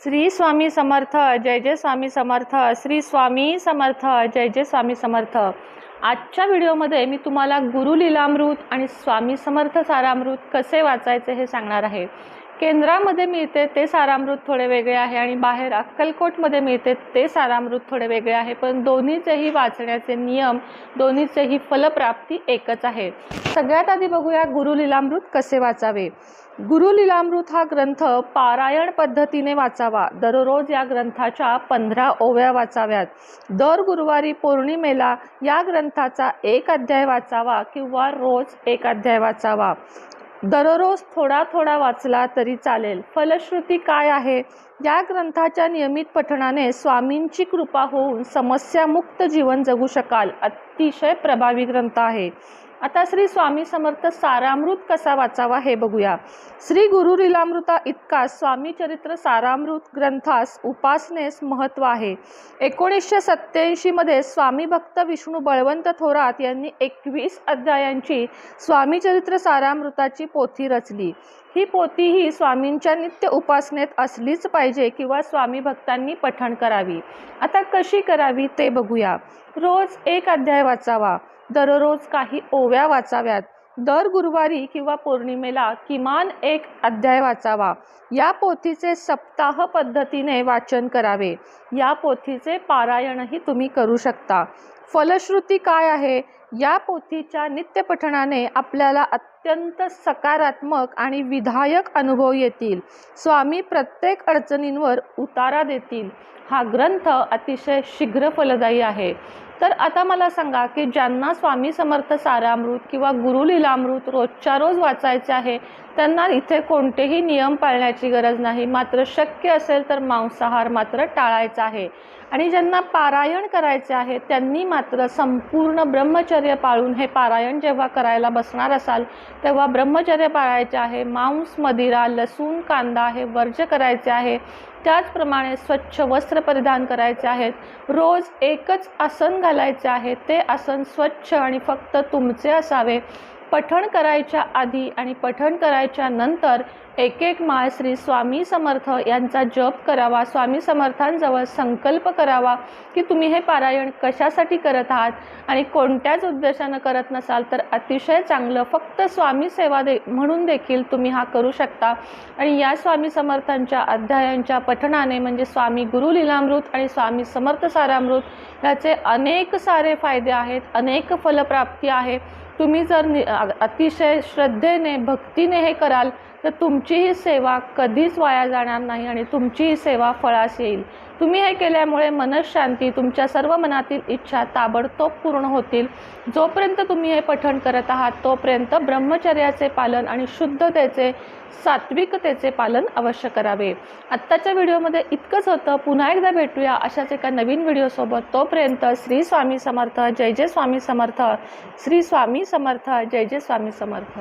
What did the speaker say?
श्री स्वामी समर्थ जय जय स्वामी समर्थ श्री स्वामी समर्थ जय जय स्वामी समर्थ. आजच्या व्हिडिओमध्ये मी तुम्हाला गुरु लीलामृत आणि स्वामी समर्थ सारामृत कसे वाचायचे हे सांगणार आहे. केंद्रामध्ये मिळते ते सारामृत थोडे वेगळे आहे आणि बाहेर अक्कलकोटमध्ये मिळते ते सारामृत थोडे वेगळे आहे. पण दोन्हीचेही वाचण्याचे नियम दोन्हीचेही फलप्राप्ती एकच आहे. सगळ्यात आधी बघूया गुरुलीलामृत कसे वाचावे. गुरुलीलामृत हा ग्रंथ पारायण पद्धतीने वाचावा. दररोज या ग्रंथाच्या पंधरा ओव्या वाचाव्यात. दर गुरुवारी पौर्णिमेला या ग्रंथाचा एक अध्याय वाचावा किंवा रोज एक अध्याय वाचावा. दररोज थोडा थोडा वाचला तरी चालेल. फलश्रुती काय आहे? या ग्रंथाच्या नियमित पठणाने स्वामींची कृपा होऊन समस्यामुक्त जीवन जगू शकाल. अतिशय प्रभावी ग्रंथ आहे. आता श्री स्वामी समर्थ सारामृत कसा वाचावा हे बघूया. श्री गुरु लीलामृता इतका स्वामी चरित्र सारामृत ग्रंथास उपासनेस महत्त्व आहे. एकोणीसशे सत्त्याऐंशीमध्ये स्वामी भक्त विष्णू बळवंत थोरात यांनी एकवीस अध्यायांची स्वामी चरित्र सारामृताची पोथी रचली. ही पोथी ही स्वामींच्या नित्य उपासनेत असलीच पाहिजे किंवा स्वामी भक्तांनी पठण करावी. आता कशी करावी ते बघूया. रोज एक अध्याय वाचावा. दररोज काही ओव्या वाचाव्यात. दर गुरुवारी किंवा पौर्णिमेला किमान एक अध्याय वाचावा. या पोथीचे सप्ताह पद्धतीने वाचन करावे. या पोथीचे पारायणही तुम्ही करू शकता. फलश्रुती काय आहे? या पोथीच्या नित्यपठणाने आपल्याला अत्यंत अत्यंत सकारात्मक आणि विधायक अनुभव येतील. स्वामी प्रत्येक अडचणींवर उतारा देतील. हा ग्रंथ अतिशय शीघ्र फलदायी आहे. तर आता मला सांगा की ज्यांना स्वामी समर्थ सारामृत किंवा गुरु लीलामृत रोजच्या रोज वाचायचे आहे त्यांना इथे कोणतेही नियम पाळण्याची गरज नाही. मात्र शक्य असेल तर मांसाहार मात्र टाळायचा आहे. आणि ज्यांना पारायण करायचे आहे त्यांनी मात्र संपूर्ण ब्रह्मचर्य पाळून हे पारायण जेव्हा करायला बसणार असाल तेव्हा ब्रह्मचर्य पाळायचे आहे. मांस मदिरा लसूण कांदा हे वर्ज्य करायचे आहे. त्याचप्रमाणे स्वच्छ वस्त्र परिधान करायचे आहेत. रोज एकच आसन घालायचे आहे. ते आसन स्वच्छ आणि फक्त तुमचे असावे. पठण करायच्या आधी आणि पठण करायच्या नंतर एक एक माळ श्री स्वामी समर्थ यांचा जप करावा स्वामी समर्थांजवळ संकल्प करावा की तुम्ही हे पारायण कशासाठी करत आहात आणि कोणत्याच उद्देशानं करत नसाल तर अतिशय चांगलं फक्त स्वामी सेवा दे म्हणून देखील तुम्ही हा करू शकता. आणि या स्वामी समर्थांच्या अध्यायांच्या पठणाने म्हणजे स्वामी गुरु लीलामृत आणि स्वामी समर्थ सारामृत याचे अनेक सारे फायदे आहेत अनेक फलप्राप्ती आहे. तुम्ही जर नि अतिशय श्रद्धेने भक्तीने हे कराल तर तुमची ही सेवा कधीच वाया जाणार नाही आणि तुमची ही सेवा फळास येईल. तुम्ही हे केल्यामुळे मनशांती तुमच्या सर्व मनातील इच्छा ताबडतोब पूर्ण होतील. जोपर्यंत तुम्ही हे पठण करत आहात तोपर्यंत ब्रह्मचर्याचे पालन आणि शुद्धतेचे सात्विकतेचे पालन अवश्य करावे. आत्ताच्या व्हिडिओमध्ये इतकंच होतं. पुन्हा एकदा भेटूया अशाच एका नवीन व्हिडिओसोबत. तोपर्यंत श्री स्वामी समर्थ. जय जय स्वामी समर्थ. श्री स्वामी समर्थ. जय जय स्वामी समर्थ.